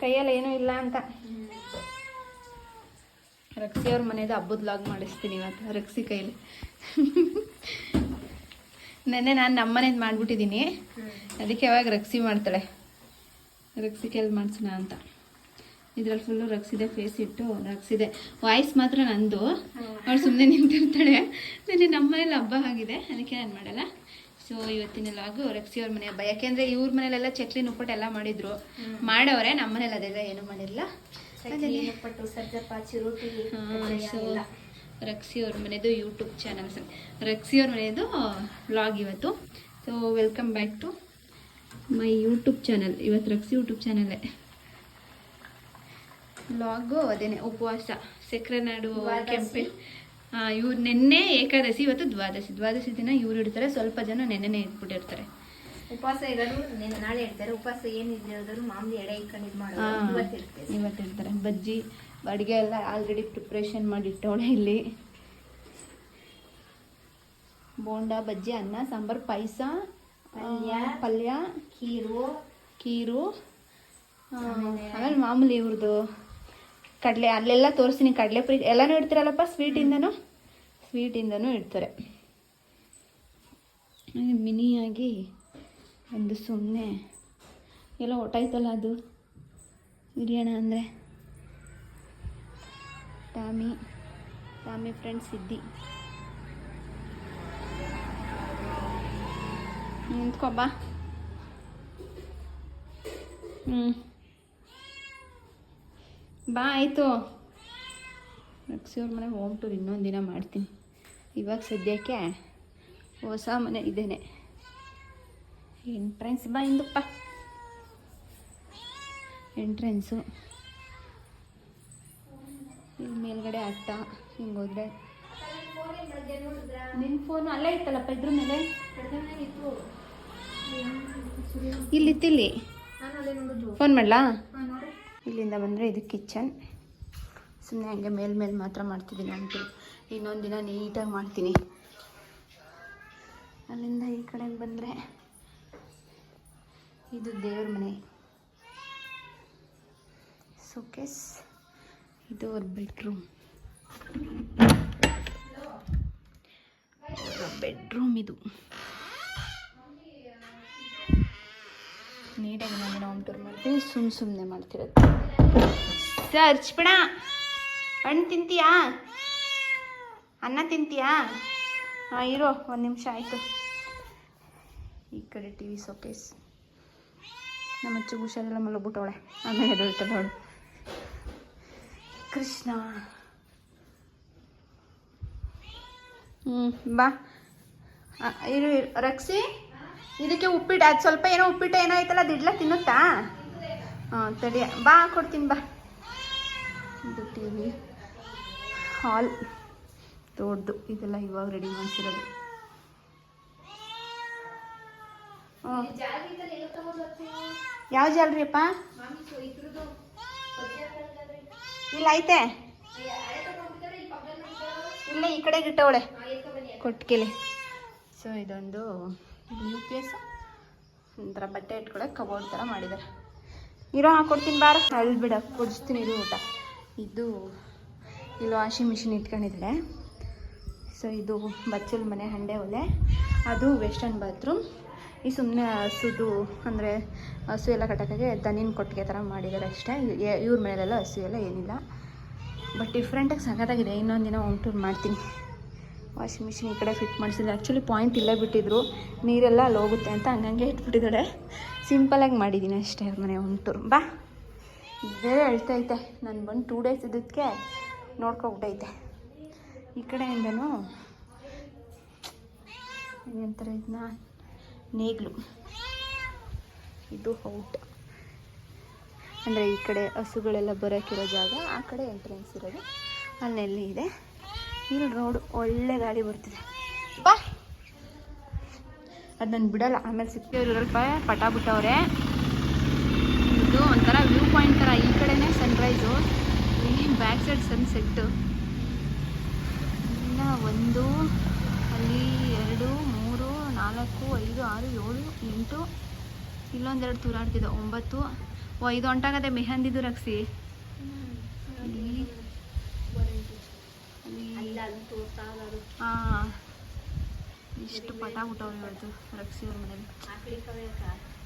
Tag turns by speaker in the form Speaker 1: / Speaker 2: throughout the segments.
Speaker 1: ಕೈಯಲ್ಲಿ ಏನೂ ಇಲ್ಲ ಅಂತ. ರಕ್ಸಿ ಅವ್ರ ಮನೇದು ಹಬ್ಬದ ಲಾಗ್ ಮಾಡಿಸ್ತೀನಿ ಇವತ್ತು ರಕ್ಸಿ ಕೈಲಿ. ನೆನ್ನೆ ನಾನು ನಮ್ಮ ಮನೇದು ಮಾಡ್ಬಿಟ್ಟಿದ್ದೀನಿ ಅದಕ್ಕೆ ಯಾವಾಗ ರಕ್ಸಿ ಮಾಡ್ತಾಳೆ? ರಕ್ಸಿ ಕೈಲಿ ಮಾಡಿಸೋಣ ಅಂತ. ಇದ್ರಲ್ಲಿ ಫುಲ್ಲು ರಕ್ಸಿದೆ ಫೇಸ್ ಇಟ್ಟು ರಕ್ಸಿದೆ ವಾಯ್ಸ್ ಮಾತ್ರ ನಂದು. ಅವಳು ಸುಮ್ಮನೆ ನಿಂತಿರ್ತಾಳೆ. ನೆನ್ನೆ ನಮ್ಮ ಮನೇಲಿ ಹಬ್ಬ ಆಗಿದೆ. ಅದಕ್ಕೆ ನಾನು ಮಾಡಲ್ಲ. ಸೊ ಇವತ್ತಿನ ಲಾಗು ರಕ್ಷಿ ಅವ್ರ ಮನೆ ಹಬ್ಬ. ಯಾಕೆಂದ್ರೆ ಇವ್ರ ಮನೇಲೆಲ್ಲ ಚಕ್ಲಿ ನುಪ್ಪಟ್ಟು ಎಲ್ಲ ಮಾಡಿದ್ರು. ಮಾಡವ್ರೆ ನಮ್ಮ ಮನೇಲಿ ಅದೆಲ್ಲ ಏನು ಮಾಡಿಲ್ಲ. ಸೊ ರಕ್ಷಿ ಅವ್ರ ಮನೆಯದು ಯೂಟ್ಯೂಬ್ ಚಾನಲ್ ರಕ್ಷಿ ಅವ್ರ ಮನೆಯದು ವ್ಲಾಗ್ ಇವತ್ತು. So welcome back to my YouTube channel ಇವತ್ತು ರಕ್ಷಿ ಯೂಟ್ಯೂಬ್ ಚಾನಲ್ಲೇ ವ್ಲಾಗು ಅದೇನೆ ಉಪವಾಸ. ಸಕ್ಕರೆ ನಾಡು. ಕೆಂಪೆ. ಇವ್ರು ನೆನ್ನೆ ಏಕಾದಶಿ ಇವತ್ತು ದ್ವಾದಶಿ. ದ್ವಾದಶಿ ದಿನ ಇವ್ರು ಇಡ್ತಾರೆ ಸ್ವಲ್ಪ ಜನ ನೆನ್ನೆ ಇಟ್ಬಿಟ್ಟಿರ್ತಾರೆ.
Speaker 2: ಉಪವಾಸ ಇರೋರು ನಾಳೆ ಇಡ್ತಾರೆ. ಉಪವಾಸ ಏನಿದ್ರು ಮಾಮೂಲಿ ಎಡೆ ಇಟ್ಕೊಂಡು ಇದು
Speaker 1: ಇರ್ತಾರೆ
Speaker 2: ಮಾಡೋದು ಇವತ್ತು
Speaker 1: ಇರ್ತಾರೆ ಬಜ್ಜಿ ಅಡುಗೆ ಎಲ್ಲ ಆಲ್ರೆಡಿ ಪ್ರಿಪ್ರೇಷನ್ ಮಾಡಿ ಇಟ್ಟವಳೆ ಇಲ್ಲಿ. ಬೋಂಡ ಬಜ್ಜಿ ಅನ್ನ ಸಾಂಬಾರು ಪಾಯಸ
Speaker 2: ಪಲ್ಯ.
Speaker 1: ಪಲ್ಯ
Speaker 2: ಖೀರು.
Speaker 1: ಕೀರು
Speaker 2: ಆಮೇಲೆ-
Speaker 1: ಆಮೇಲೆ ಮಾಮೂಲಿ ಇವ್ರದ್ದು ಕಡಲೆ, ಅಲ್ಲೆಲ್ಲ ತೋರಿಸ್ತೀನಿ. ಕಡಲೆ ಪುರಿ ಎಲ್ಲನೂ ಇಡ್ತಾರಲ್ಲಪ್ಪ ಸ್ವೀಟಿಂದನೂ ಸ್ವೀಟಿಂದನೂ ಇಡ್ತಾರೆ. ಮಿನಿಯಾಗಿ ಒಂದು ಸುಮ್ಮನೆ ಎಲ್ಲ ಹೊಟ್ಟಾಯ್ತಲ್ಲ ಅದು? ಹಿರಿಯಣ ಅಂದರೆ? Tommy Tommy friend Siddi. ನಿಂತ್ಕೊಬ್ಬ ಹ್ಞೂ ಬಾ ಆಯಿತು. ರಕ್ಷಿಯವ್ರ ಮನೆಗೆ ಹೋಮ್ ಟೂರ್ ಇನ್ನೊಂದು ದಿನ ಮಾಡ್ತೀನಿ. ಇವಾಗ ಸದ್ಯಕ್ಕೆ ಹೊಸ ಮನೆ ಇದ್ದೇನೆ ಎಂಟ್ರೆನ್ಸ್ ಬಾ ಇಂದಪ್ಪ ಎಂಟ್ರೆನ್ಸು ಇಲ್ಲಿ ಮೇಲ್ಗಡೆ ಅಟ್ಟ ಹಿಂಗೆ ಹೋದ್ರೆ. ನಿನ್ನ ಫೋನು ಅಲ್ಲೇ ಇತ್ತಲ್ಲಪ್ಪ ಇದ್ರ ಮೇಲೆ? ಇಲ್ಲಿತ್ತಿಲ್ಲಿ.
Speaker 2: ಅಲ್ಲೇ ನೋಡುದು.
Speaker 1: ಫೋನ್ ಮಾಡಲಾ? ಇಲ್ಲಿಂದ ಬಂದರೆ ಇದು ಕಿಚನ್. ಸುಮ್ಮನೆ ಹಂಗೆ ಮೇಲ್ ಮೇಲೆ ಮಾತ್ರ ಮಾಡ್ತಿದ್ದೀನಿ ಅಂತ ಇನ್ನೊಂದು ದಿನ ನೀಟಾಗಿ ಮಾಡ್ತೀನಿ. ಅಲ್ಲಿಂದ ಈ ಕಡೆ ಬಂದರೆ ಇದು ದೇವ್ರ ಮನೆ. ಸೋಕೇಸ್ ಇದು ಅವ್ರ ಬೆಡ್ರೂಮ್. ಬೆಡ್ರೂಮ್ ಇದು. ನೀಟಾಗಿ ನಾನು ಹೋಮ್ ಟೂರ್ ಮಾಡ್ತೀನಿ. ಸುಮ್ಮ ಸುಮ್ಮನೆ ಮಾಡ್ತಿರೋದು. ಸರ್ಚ್ ಬಿಡ ಹಣ್ಣು ತಿಂತೀಯಾ? ಅನ್ನ ತಿಂತೀಯಾ? ಹಾಂ, ಇರೋ, ಒಂದು ನಿಮಿಷ ಆಯಿತು. ಈ ಕಡೆ ಟಿ ವಿ ಸೋಕೇಸ್ ನಮ್ಮ ಅಚ್ಚು ಹುಷಾರೆಲ್ಲ, ಮಲಗ್ಬಿಟ್ಟವಳೆ. ಆಮೇಲೆ ಎದ್ದೇಳ್ತಾಳೆ ಅವಳು ಕೃಷ್ಣ. ಹ್ಞೂ ಬಾ. ಇರು. ರಕ್ಷಿ? ಇದಕ್ಕೆ ಉಪ್ಪಿಟ್ಟು, ಅದು ಸ್ವಲ್ಪ ಏನೋ ಉಪ್ಪಿಟ್ಟು ಏನೋ ಐತಲ್ಲ ದಿಡ್ಲ ತಿನ್ನುತ್ತಾ? ಹಾಂ, ತಡಿ, ಬಾ, ಕೊಡ್ತೀನಿ, ಬಾ. ಇದು ಟಿ ವಿ ಹಾಲ್ ದೊಡ್ಡದು ಇದೆಲ್ಲ ಇವಾಗ ರೆಡಿ ಮಾಡಿಸಿರೋದು. ಯಾವ ಜಾಲ್ರಿಯಪ್ಪ ಇಲ್ಲ, ಐತೆ? ಇಲ್ಲ, ಈ ಕಡೆಗೆ ಇಟ್ಟವಳೆ ಕೊಟ್ಟಿಗೆಲೆ ಸೊ, ಇದೊಂದು ಯು ಪಿ ಎಸ್ ಒಂಥರ ಬಟ್ಟೆ ಇಟ್ಕೊಳಕ್ಕೆ ಕಬೋರ್ಡ್ ಥರ ಮಾಡಿದ್ದಾರೆ ಇರೋ ಹಾಕ್ಕೊಡ್ತೀನಿ ಬಾರ. ಅಲ್ಲಿ ಬಿಡ ಕೊಡಿಸ್ತೀನಿ ಇದು ಊಟ. ಇದು ಇಲ್ಲಿ ವಾಷಿಂಗ್ ಮಿಷಿನ್ ಇಟ್ಕೊಂಡಿದ್ದಾರೆ ಸೊ ಇದು ಬಚ್ಚಲ್ ಮನೆ, ಹಂಡೆ ಒಲೆ, ಅದು ವೆಸ್ಟರ್ನ್ ಬಾತ್ರೂಮ್ ಈ ಸುಮ್ಮನೆ ಹಸುದು ಅಂದರೆ ಹಸು ಎಲ್ಲ ಕಟ್ಟೋಕ್ಕೆ ದನಿನ ಕೊಟ್ಟಿಗೆ ಥರ ಮಾಡಿದ್ದಾರೆ ಅಷ್ಟೇ. ಇವ್ರ ಮನೆಯಲ್ಲೆಲ್ಲ ಹಸು ಎಲ್ಲ ಏನಿಲ್ಲ. ಬಟ್ ಡಿಫ್ರೆಂಟಾಗಿ ಸಖತ್ತಾಗಿದೆ ಇನ್ನೊಂದು ದಿನ ಹೋಮ್ ಟೂರ್ ಮಾಡ್ತೀನಿ. ವಾಷಿಂಗ್ ಮಿಷಿನ್ ಈ ಕಡೆ ಫಿಟ್ ಮಾಡಿಸಿದ್ರೆ. ಆ್ಯಕ್ಚುಲಿ ಪಾಯಿಂಟ್ ಇಲ್ಲೇ ಬಿಟ್ಟಿದ್ರು. ನೀರೆಲ್ಲ ಅಲ್ಲಿ ಹೋಗುತ್ತೆ ಅಂತ ಹಂಗಂಗೆ ಇಟ್ಬಿಟ್ಟಿದ್ದಾಳೆ ಸಿಂಪಲಾಗಿ ಮಾಡಿದ್ದೀನಿ ಅಷ್ಟೇ ಅವ್ರ ಮನೆ ಒಂತು ಬಾ. ಬೇರೆ ಅಳ್ತೈತೆ ನಾನು ಬಂದು ಟೂ ಡೇಸ್ ಇದ್ದಕ್ಕೆ ನೋಡ್ಕೊಬಿಟ್ಟೈತೆ. ಈ ಕಡೆಯಿಂದನು ಏನಂತಾರೆ ಇದನ್ನ ನೇಗ್ಲು. ಇದು ಔಟ್ ಅಂದರೆ ಈ ಕಡೆ ಹಸುಗಳೆಲ್ಲ ಬರೋಕ್ಕಿರೋ ಜಾಗ, ಆ ಕಡೆ ಎಂಟ್ರೆನ್ಸ್ ಇರೋದು. ಅಲ್ಲೆಲ್ಲಿ ಇದೆ. ಇಲ್ಲಿ ರೋಡ್ ಒಳ್ಳೆ ಗಾಡಿ ಬರ್ತಿದೆ. ಬಾ. ಅದು ನಾನು ಬಿಡಲ್ಲ ಆಮೇಲೆ ಸಿಕ್ತೇವ್ರಿ ಸ್ವಲ್ಪ ಪಟ ಬಿಟ್ಟವ್ರೆ ಇದು ಒಂಥರ ವ್ಯೂ ಪಾಯಿಂಟ್ ಥರ ಈ ಕಡೆನೇ ಸನ್ರೈಸು ಇಲ್ಲಿ ಬ್ಯಾಕ್ ಸೈಡ್ ಸನ್ಸೆಟ್ಟು ಇನ್ನು ಒಂದು ಅಲ್ಲಿ ಎರಡು ಮೂರು ನಾಲ್ಕು ಐದು ಆರು ಏಳು ಎಂಟು ಇಲ್ಲೊಂದೆರಡು ತೂರಾಡ್ತಿದ್ದೆ ಒಂಬತ್ತು. ಓ ಇದು ಹೊಂಟಾಗದೆ ಮೆಹಂದಿದು ರಕ್ಸಿ ಅಲ್ಲಿ
Speaker 2: ಅಲ್ಲ ಅದು ತೋರ್ತಾ ಅದು
Speaker 1: ಹಾಂ ಇಷ್ಟು ಪಟ ಬಿಟ್ಟವ್ರು ಇವತ್ತು ರಕ್ಷಿ ಅವ್ರ ಮನೇಲಿ.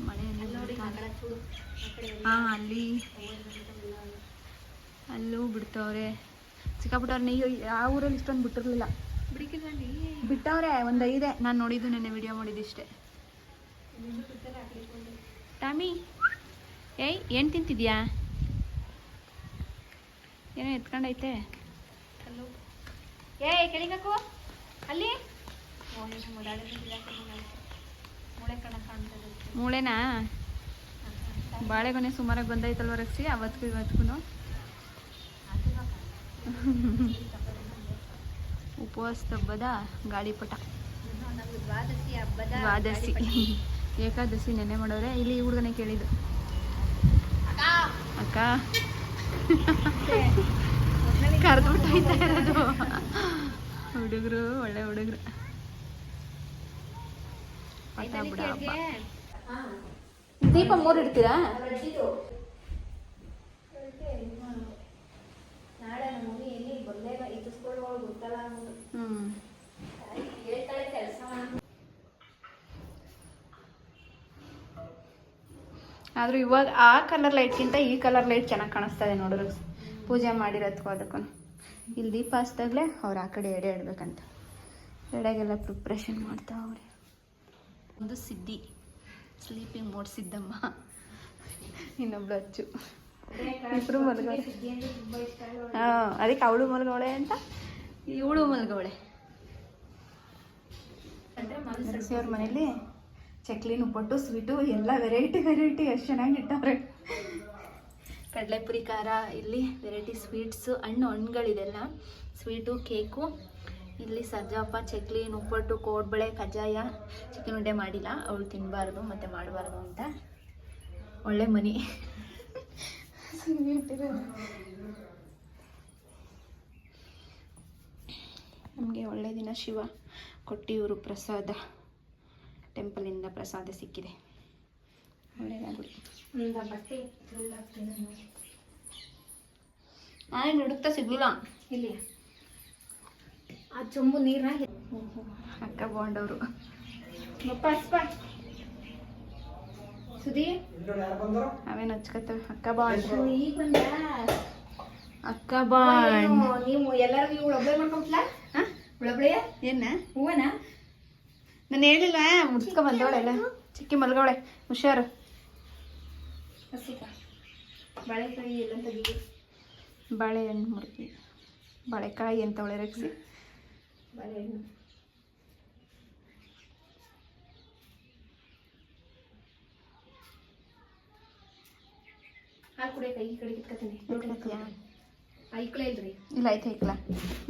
Speaker 1: ಮನೆಯಲ್ಲಿ ಹಾಂ ಅಲ್ಲಿ. ಅಲ್ಲೂ ಬಿಡ್ತವ್ರೆ. ಸಿಕ್ಕಾಬಿಟ್ಟವ್ರೆ ನೀವು ಯಾವ ಊರಲ್ಲಿ ಇಷ್ಟೊಂದು ಬಿಟ್ಟಿರ್ಲಿಲ್ಲ. ಬಿಟ್ಟವ್ರೆ ಒಂದು ಐದೇ. ನಾನು ನೋಡಿದ್ದು ನೆನ್ನೆ ವಿಡಿಯೋ ಮಾಡಿದ್ದಿಷ್ಟೇ ಟಾಮಿ ಏಯ್ ಏನು ತಿಂತಿದ್ಯಾ? ಏನೋ ಎತ್ಕೊಂಡೈತೆ.
Speaker 2: ಅಲ್ಲೋ ಏ ಕೆಳಿಗಕ್ಕು. ಅಲ್ಲಿ?
Speaker 1: ಮೂಳೆನಾ? ಬಾಳೆಗೊನೆ ಸುಮಾರಾಗಿ ಬಂದೈತಲ್ವ ರಕ್ಷಿ ಅವತ್ತಿಗೂ ಇವತ್ತಿಗೂ ಉಪವಾಸ ಹಬ್ಬದ ಗಾಳಿಪಟ.
Speaker 2: ದ್ವಾದಶಿ.
Speaker 1: ಏಕಾದಶಿ ನೆನೆ ಮಾಡೋರೆ ಇಲ್ಲಿ ಹುಡುಗನೆ ಕೇಳಿದ್ದು. ಅಕ್ಕ! ಕರೆದು ಇರೋದು. ಹುಡುಗರು ಒಳ್ಳೆ ಹುಡುಗರು. ದೀಪ ಮೂರು ಇಡ್ತೀರಾ? ಆದ್ರೂ ಇವಾಗ ಆ ಕಲರ್ ಲೈಟ್ಗಿಂತ ಈ ಕಲರ್ ಲೈಟ್ ಚೆನ್ನಾಗಿ ಕಾಣಿಸ್ತಾ ಇದೆ ನೋಡಿದ್ರು ಪೂಜೆ ಮಾಡಿರೋದಕ್ಕೂ ಅದಕ್ಕೂ ಇಲ್ಲಿ ದೀಪ ಹಚ್ದಾಗ್ಲೇ ಅವ್ರು ಆ ಕಡೆ ಎಡೆ ಇಡ್ಬೇಕಂತ ಎಡೆಗೆಲ್ಲ ಪ್ರಿಪ್ರೇಷನ್ ಮಾಡ್ತಾ ಅವ್ರೆ. ಒಂದು ಸಿದ್ಧಿ. Sleeping mode Siddamma. ಇನ್ನೊಬ್ಳು ಅಚ್ಚು.
Speaker 2: ಸುದ್ದಿ ಇಷ್ಟ ಅಲ್ವಾ?
Speaker 1: ಹಾಂ, ಅದಕ್ಕೆ ಅವಳು ಮಲಗೋಳೆ ಅಂತ? ಇವಳು ನರಸಿ ಅವ್ರ ಮನೇಲಿ ಚಕ್ಲಿ ಉಪ್ಪಟ್ಟು ಸ್ವೀಟು, ಎಲ್ಲ ವೆರೈಟಿ ವೆರೈಟಿ ಎಷ್ಟು ಚೆನ್ನಾಗಿ ಇಟ್ಟವ್ರೆ. ಕಡಲೆಪುರಿ ಖಾರ ಇಲ್ಲಿ ವೆರೈಟಿ ಸ್ವೀಟ್ಸು ಹಣ್ಣು, ಹಣ್ಣುಗಳಿದೆಲ್ಲ. ಸ್ವೀಟು ಕೇಕು ಇಲ್ಲಿ ಸಜ್ಜಪ್ಪ, ಚಕ್ಲಿ ನುಪ್ಪಟ್ಟು ಕೋಡ್ಬಳೆ, ಕಜ್ಜಾಯ. ಚಿಕನ್ ಉಂಡೆ ಮಾಡಿಲ್ಲ, ಅವಳು ತಿನ್ನಬಾರ್ದು ಮತ್ತು ಮಾಡಬಾರ್ದು ಅಂತ. ಒಳ್ಳೆ ಮನಿ. ನಮಗೆ ಒಳ್ಳೆ ದಿನ ಶಿವ ಕೊಟ್ಟಿಯೂರು ಪ್ರಸಾದ. ಟೆಂಪಲಿಂದ ಪ್ರಸಾದ ಸಿಕ್ಕಿದೆ. ಒಳ್ಳೆಯದಾಗಲಿ
Speaker 2: ನಾನು.
Speaker 1: ಹುಡುಕ್ತಾ ಸಿಗ್ಲಿಲ್ಲ.
Speaker 2: ಇಲ್ಲಿ ಆ ಚೊಂಬು ನೀರ
Speaker 1: ಅಕ್ಕ ಬಾಂಡವರು.
Speaker 2: ಸುದಿ
Speaker 1: ಅವೇನು ಹಚ್ಕತ್ತವೆ? ಅಕ್ಕ ಬಾಂಡ್.
Speaker 2: ಈಗ ಬಂದ
Speaker 1: ಅಕ್ಕ ಬಾಂಡ್.
Speaker 2: ನೀವು ಎಲ್ಲರೂ ನೀವು ಒಬ್ಬಳೆ ಮಾಡ್ಕೊಂಬಿಟ್ಲ ಒಳಬಳೆಯ
Speaker 1: ಏನ?
Speaker 2: ಹೂವನ?
Speaker 1: ನಾನು ಹೇಳಿಲ್ಲ ಮುಡ್ಸ್ಕೊ ಬಂದವಳೆಲ್ಲ ಚಿಕ್ಕಿ ಮಲ್ಗವಳೆ ಹುಷಾರು.
Speaker 2: ಹಸಿಕ. ಬಾಳೆಕಾಯಿ ಎಲ್ಲ ತೆಗಿ
Speaker 1: ಬಾಳೆಹಣ್ಣು ಮುಡ್ತೀವಿ ಬಾಳೆಕಾಯಿ ಅಂತ ಒಳ್ಳೆ ರಕ್ಷಿ
Speaker 2: ಬಾಳೆಹಣ್ಣು. ಹಾಲು ಕುಡಿಯಕ ಈ ಕಡೆ ಕಿತ್ಕೊತೀನಿ. ಐಕ್ಳೇ ಇಲ್ರಿ.
Speaker 1: ಇಲ್ಲ ಆಯ್ತು ಐಕ್ಲ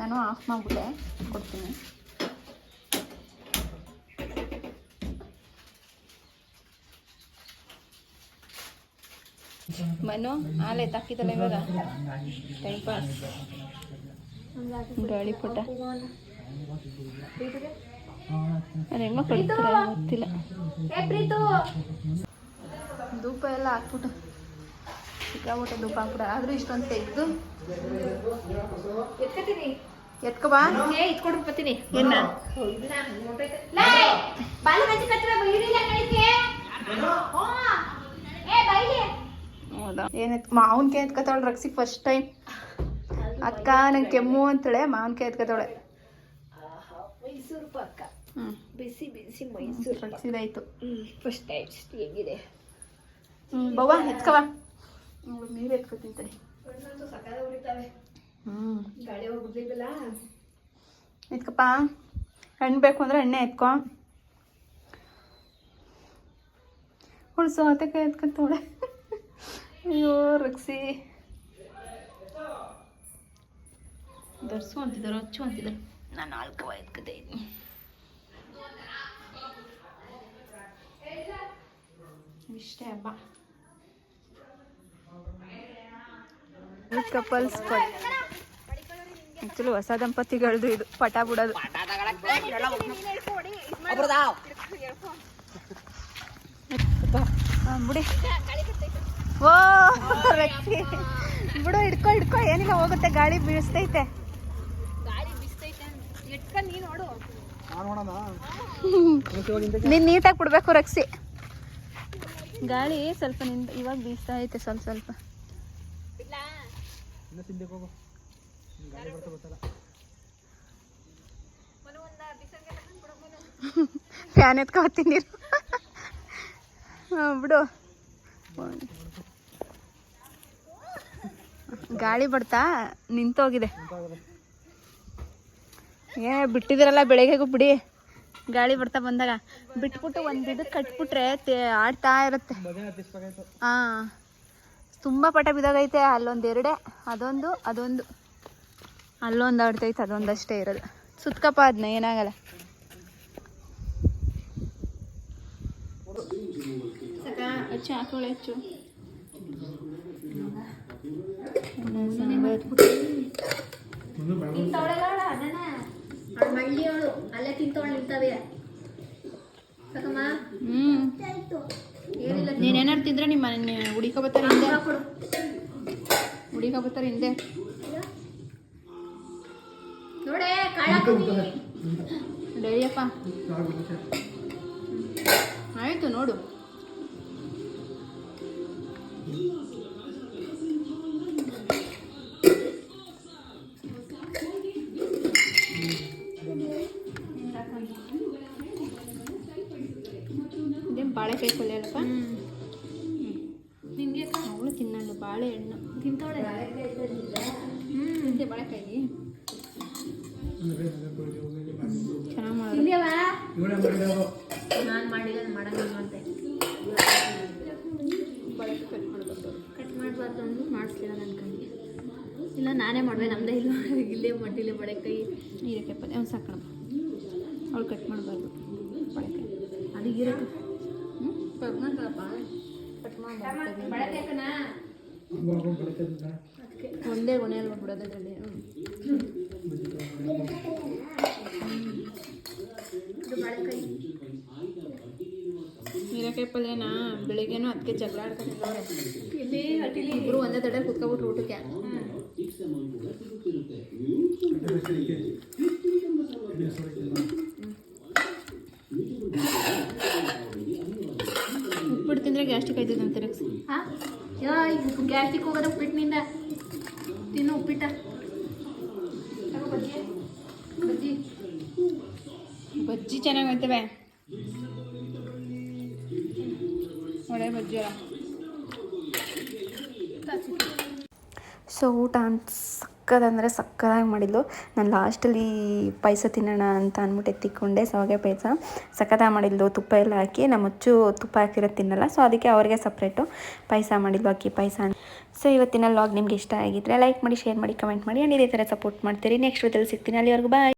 Speaker 1: ನಾನು ಆಫ್ ಮಾಡಿಬಿಟ್ಟೆ. ಕೊಡ್ತೀನಿ. ಮನು ಹಾಲೆ ತಾಕಿದಲ್ಲ ಇವಾಗ ಟೈಮ್ ಪಾಸ್ ಗಾಳಿಪಟ ಹೆಂಗೋ ಕಳಿಸ್ತಾರೆ ಗೊತ್ತಿಲ್ಲ. ಧೂಪ ಎಲ್ಲ ಹಾಕ್ಬಿಟ್ಟು. ಸಿಕ್ಕಾಬಿಟ್ಟೆ ಧೂಪ ಹಾಕ್ಬಿಟ್ಟು ಆದರೂ ಇಷ್ಟೊಂದು ತೆಗೆದು
Speaker 2: ಎತ್ಕೊತೀನಿ.
Speaker 1: ಎತ್ಕೊ ಬಾ.
Speaker 2: ಏ ಇಟ್ಕೊಂಡು ಬರ್ತೀನಿ
Speaker 1: ಏನ ಹೌದಾ? ಏನ್ ಮಾವನ್ಕಾಯಿ ಎತ್ಕೊತಾಳೆ ರಕ್ಸಿ ಫಸ್ಟ್ ಟೈಮ್ ಅಕ್ಕ ನಂಗೆ ಕೆಮ್ಮು ಅಂತೇಳೆ ಮಾವನ್ಕಾಯಿ ಎತ್ಕೊತಾಳೆ.
Speaker 2: ಮೈಸೂರು ಪಾಕ ಬಿಸಿ ಬಿಸಿ ಮೈಸೂರು
Speaker 1: ರಕ್ಸಿದಾಯ್ತು
Speaker 2: ಫಸ್ಟ್ ಟೈಮ್ ಹೇಗಿದೆ
Speaker 1: ಹ್ಞೂ ಬವ್ವ ಎತ್ಕವ ನೀರು ಎತ್ಕೊತೀನಿ ತಡಿ. ಹ್ಞೂ
Speaker 2: ಗಾಳಿ ಹೋಗ್ಬಿಡ್ಲಿಲ್ಲ
Speaker 1: ಎತ್ಕಪ್ಪ. ಹಣ್ಣು ಬೇಕು ಅಂದ್ರೆ ಎಣ್ಣೆ ಎತ್ಕೊ. ಅವಳು ಸೌತೆಕಾಯಿ ಎತ್ಕೊತಾವಳೆ ಅಯ್ಯೋ ರಕ್ಸಿ. ದರ್ಸು ಅಂತಿದ್ದಾರೆ ಅಚ್ಚು ಅಂತಿದ್ದಾರೆ ನಾನು ನಾಲ್ಕು ಎತ್ಕತೆ ಇದ್ದೀನಿ. ಇಷ್ಟೇ ಹಬ್ಬ. ಕಪಲ್ಸ್ ಆ್ಯಕ್ಚುಲಿ ಹೊಸ ದಂಪತಿಗಳದು ಇದು ಪಟ ಬಿಡೋದು. ಬಿಡಿ ಓ ರಕ್ಷಿ ಬಿಡು ಹಿಡ್ಕೊ ಹಿಡ್ಕೊ. ಏನಿಲ್ಲ ಹೋಗುತ್ತೆ. ಗಾಳಿ ಬೀಳಿಸ್ತೈತೆ. ನೀನ್ ನೀಟಾಗಿ ಬಿಡ್ಬೇಕು ರಕ್ಷಿ. ಗಾಳಿ ಸ್ವಲ್ಪ ನಿಂದ ಇವಾಗ ಬೀಸ್ತಾ ಐತೆ ಸ್ವಲ್ಪ ಸ್ವಲ್ಪ. ಫ್ಯಾನ್ ಎತ್ಕೊತೀನಿ ಬಿಡು. ಗಾಳಿ ಬರ್ತಾ ನಿಂತೋಗಿದೆ. ಏ, ಬಿಟ್ಟಿದ್ದೀರಲ್ಲ ಬೆಳಗ್ಗೆಗೂ ಬಿಡಿ. ಗಾಳಿ ಬರ್ತಾ ಬಂದಾಗ ಬಿಟ್ಬಿಟ್ಟು ಒಂದು ಇದು ಕಟ್ಬಿಟ್ರೆ ಆಡ್ತಾ ಇರುತ್ತೆ. ಹಾಂ ತುಂಬ ಪಟ ಬಿದ್ದಾಗೈತೆ, ಅಲ್ಲೊಂದು ಎರಡೆ, ಅದೊಂದು ಅದೊಂದು. ಅಲ್ಲೊಂದು ಆಡ್ತೈತೆ, ಅದೊಂದಷ್ಟೇ ಇರೋದು. ಸುತ್ಕಪ್ಪ ಅದನ್ನ ಏನಾಗಲ್ಲ. ಹೆಚ್ಚು ಅನ್ನ ಸಾಂಬಾರು
Speaker 2: ತಿಂತವಳಲ್ಲ ಅದನ್ನ ಅವಳು ಮಳ್ಳಿ ಅವಳು ಅಲ್ಲೇ ತಿಂತವಳು ನಿಂತವೆ ಸಾಕಮ್ಮ
Speaker 1: ಹ್ಞೂ
Speaker 2: ಏನಿಲ್ಲ
Speaker 1: ನೀನೇನಾರು ತಿಂದ್ರೆ ನಿಮ್ಮ ಮನೆ ಹುಡಿಕೊಬತ್ತಾರೆ ಹಿಂದೆ
Speaker 2: ಕೊಡು
Speaker 1: ಹುಡಿಕೊಬತ್ತಾರೆ ಹಿಂದೆ
Speaker 2: ನೋಡೇ ಕಾಳಾಕಿ
Speaker 1: ಡೈರಿಯಪ್ಪ ಆಯಿತು ನೋಡು. ಬಾಳೆಕಾಯಿ ಪಲ್ಯ ಅಲ್ಲಪ್ಪ?
Speaker 2: ನಿನ್ಗೆ
Speaker 1: ಅವಳು ತಿನ್ನಲ್ಲ ಬಾಳೆಹಣ್ಣು
Speaker 2: ತಿಂತವಳೆ
Speaker 1: ಹ್ಞೂ ಬಾಳೆಕಾಯಿ? ಚೆನ್ನಾಗಿ ಮಾಡೋದು
Speaker 2: ನಾನು ಮಾಡಿಲ್ಲ ನಾನು ಮಾಡಂಗಿಲ್ಲ ಅಂತ.
Speaker 1: ಕಟ್
Speaker 2: ಮಾಡಬಾರ್ದು ಅಂದು ಮಾಡಿಸ್ಲಿಲ್ಲ ನನ್ನ ಕೈಗೆ ಇಲ್ಲ ನಾನೇ ಮಾಡುವೆ ನಮ್ಮದೇ ಇಲ್ಲ. ಇಲ್ಲೇ ಮಡ್ಡಿಲೆ ಬಳೆಕಾಯಿ.
Speaker 1: ಹೀರೆಕಾಯಿ ಪಲ್ಯ ಅವ್ನು ಸಾಕಣ ಅವಳು ಕಟ್ ಮಾಡಬಾರ್ದು ಬಾಳೆಕಾಯಿ.
Speaker 2: ಅದು ಇರಕ್ಕೆ
Speaker 1: ಒಂದೇ ಕೊನೆ ಅಲ್ವಾ
Speaker 2: ಬಿಡೋದ್ರಲ್ಲಿ
Speaker 1: ಹೀರೆಕಾಯಿ ಪಲ್ಯನ ಬೆಳಿಗ್ಗೆನೂ ಅದಕ್ಕೆ ಜಗಳ ಆಡ್ಕೊಂಡಿದ್ದವ್ರೆ ಇಬ್ಬರು ಒಂದೇ ತಡೆ ಕುತ್ಕೊಬಿಟ್ರು ಊಟಕ್ಕೆ. ಉಪ್ಪಿಟ್ಟು ತಿಂದರೆ ಗ್ಯಾಸ್ಟ್ರಿಕ್ ಆಯ್ತದೆ ಅಂತ
Speaker 2: ಹಾಂ? ಯಾ ಈಗ ಗ್ಯಾಸ್ಟಿಕ್ ಹೋಗೋದ ಉಪ್ಪಿಟ್ಟಿನಿಂದ ತಿನ್ನು ಉಪ್ಪಿಟ್ಟ. ಬಜ್ಜಿ. ಬಜ್ಜಿ.
Speaker 1: ಬಜ್ಜಿ ಚೆನ್ನಾಗಿ ಹೋಯ್ತವೆ ಒಳ್ಳೆ ಬಜ್ಜಿ ಅಲ್ಲ. ಸೊ ಊಟ ಅಂತ ಸಕ್ಕದಂದರೆ ಸಕ್ಕದಾಗಿ ಮಾಡಿದ್ಲು ನಾನು ಲಾಸ್ಟಲ್ಲಿ ಪಾಯಸ ತಿನ್ನೋಣ ಅಂತ ಅಂದ್ಬಿಟ್ಟು ಎತ್ತಿಕೊಂಡೆ ಸಾವಿಗೆ ಪಾಯಸ. ಸಕ್ಕದಾಗಿ ಮಾಡಿದ್ಲು ತುಪ್ಪ ಎಲ್ಲ ಹಾಕಿ ನಮ್ಮ ಮುಚ್ಚು ತುಪ್ಪ ಹಾಕಿರೋದು ತಿನ್ನಲ್ಲ ಸೊ ಅದಕ್ಕೆ ಅವ್ರಿಗೆ ಸಪ್ರೇಟು ಪಾಯಸ ಮಾಡಿದ್ಲು ಅಕ್ಕಿ ಪಾಯಸ ಸೊ ಇವತ್ತಿನ ಲಾಗ್ ನಿಮ್ಗೆ ಇಷ್ಟ ಆಗಿದ್ರೆ ಲೈಕ್ ಮಾಡಿ ಶೇರ್ ಮಾಡಿ ಕಮೆಂಟ್ ಮಾಡಿ ಆ್ಯಂಡ್ ಇದೇ ಥರ ಸಪೋರ್ಟ್ ಮಾಡ್ತೀರಿ. ನೆಕ್ಸ್ಟ್ ವಿದಲ್ಲಿ ಸಿಗ್ತೀನಿ. ಅಲ್ಲಿವರೆಗೂ ಬಾಯ್